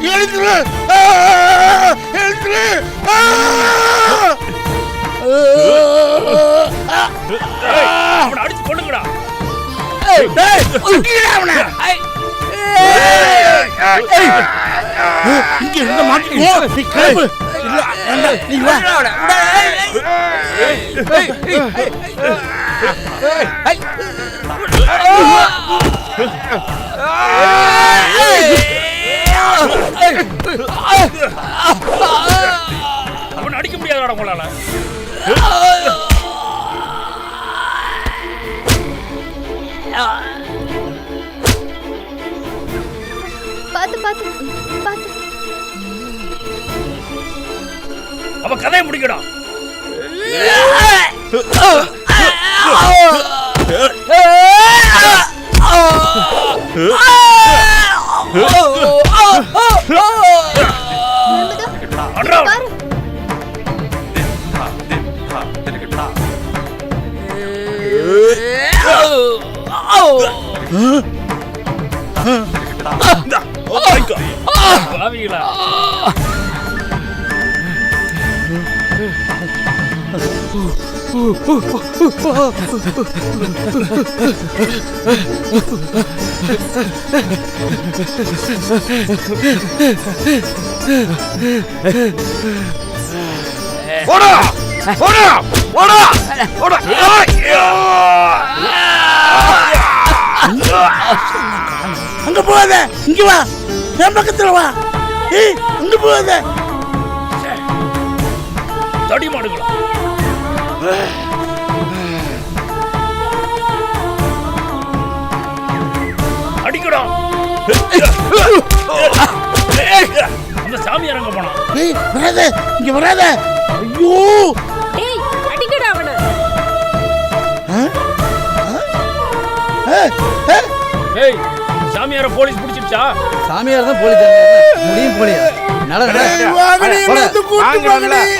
எழுந்துரு. எழுந்துரு. அவனை அடிச்சு கொண்டுங்கடா இங்க இருந்த மாட்டேன் முடியாதுடா உங்களால பார்த்து பார்த்து பார்த்து அப்ப கதையை முடிக்கணும் Ah! பாவிகளா போடா! ஓடா ஓடா ஓடா அங்க போகாத இங்க வா. என் பக்கத்துல வா. ஏய் அங்க போகாத. தடி மாடுங்களா அடிக்கடா. அந்த சாமி இறங்க போனா ஏய் வராத இங்க வராத. ஐயோ. ஏய் சாமியார போலீஸ் பிடிச்சிடுச்சா சாமியார் தான் போலீஸ் முடியும் போலீஸ்.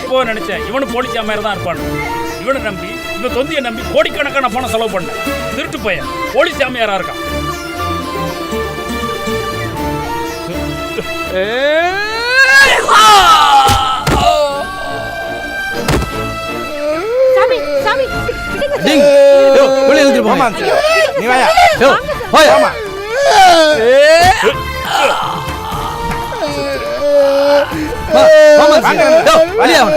இப்போ நினைச்சேன். இவனு போலீஸ் சாமியார் இருப்பான். இவனை நம்பி இவன் தொந்தியை நம்பி கோடிக்கணக்கான பணம் செலவு பண்ண. திருட்டு பையன். போலீஸ் சாமியாரா இருக்கான். 你慢点，停，慢点嘛。慢，慢慢停，停，慢点嘛。